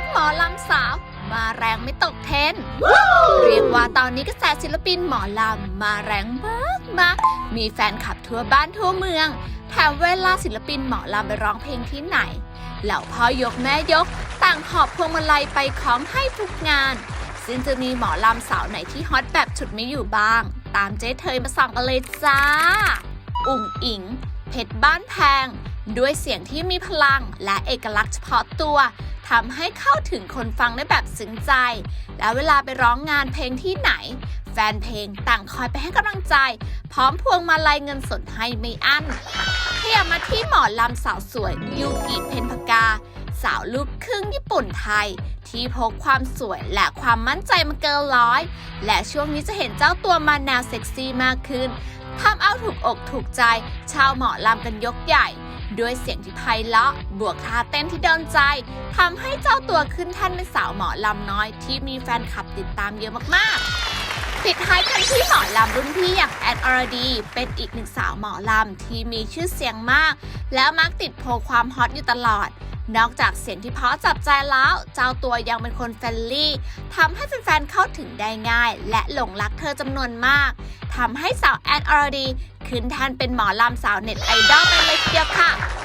ตหมอลำสาว มาแรงไม่ตกเทน เรียกว่าตอนนี้กระแสศิลปินหมอลำมาแรงมากมากมีแฟนคลับทั่วบ้านทั่วเมือง แถมเวลาศิลปินหมอลำไปร้องเพลงที่ไหน เหล่าพ่อยกแม่ยก ต่างหอบพวงมาลัยไปคล้องให้ทุกงาน ซึ่งจะมีหมอลำสาวไหนที่ฮอตแบบฉุดไม่อยู่บ้าง ตามเจ๊เทยมาส่องกันเลยจ้า อุ่งอิง เพชรบ้านแพงด้วยเสียงที่มีพลังและเอกลักษณ์เฉพาะตัว ทำให้เข้าถึงคนฟังได้แบบซึ้งใจ และเวลาไปร้องงานเพลงที่ไหน แฟนเพลงต่างคอยไปให้กำลังใจ พร้อมพวงมาลัยเงินสดให้ไม่อั้นขยับมาที่หมอลำสาวสวย ยูกิเพนพกา สาวลูกครึ่งญี่ปุ่นไทย ที่พกความสวยและความมั่นใจมาเกินร้อย และช่วงนี้จะเห็นเจ้าตัวมาแนวเซ็กซี่มากขึ้นทำเอาถูกอกถูกใจ ชาวหมอลำกันยกใหญ่ ด้วยเสียงที่ไพเราะบวกท่าเต้นที่โดนใจทำให้เจ้าตัวขึ้นแท่านเป็นสาวหมอลำน้อย ที่มีแฟนคลับติดตามเยอะมากๆ ปิดท้ายกันที่หมอลำรุ่นพี่อย่างแอนอรดี เป็นอีกหนึ่งสาวหมอลำที่มีชื่อเสียงมาก แล้วมักติดโพลความฮอตอยู่ตลอด นอกจากเสียงที่เพราะจับใจแล้ว เจ้าตัวยังเป็นคนเฟรนลี่ทำให้แฟนๆเข้าถึงได้ง่าย และหลงรักเธอจำนวนมากทำให้สาวแอนอรดี ขึ้นแทนเป็นหมอลำสาวเน็ตไอดอลไปเลยทีเดียวค่ะ